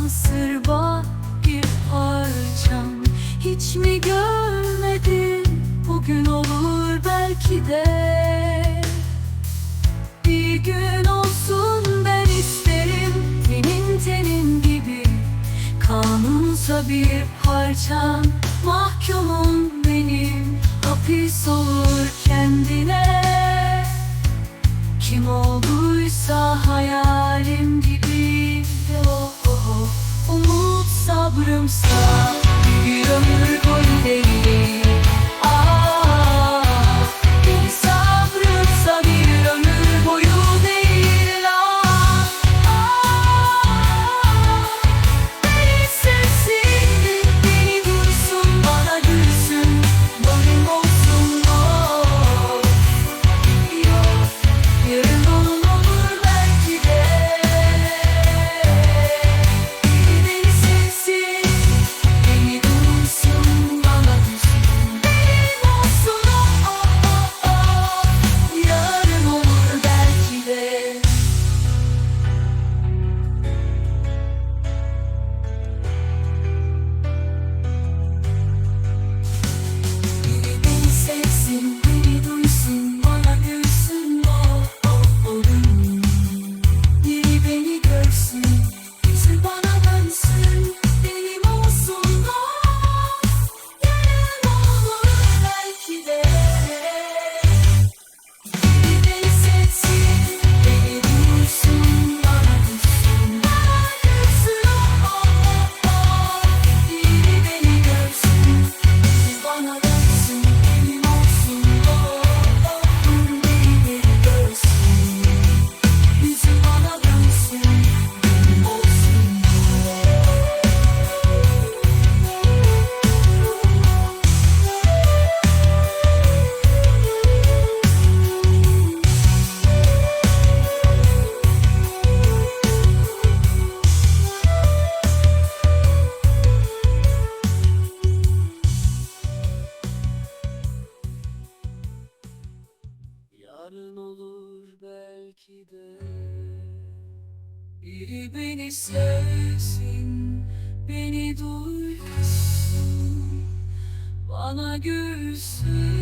Sansırba bir parçam. Hiç mi görmedin? Bugün olur belki de. Bir gün olsun ben isterim. Tenin tenin gibi. Kanunsa bir parçam. Mahkumum benim. Hapis olur kendine. Kim olduysa hayalim gibi. De o sabrımsa Bir ömür Yarın olur belki de. Biri beni sevsin Beni duysun. Bana gülsün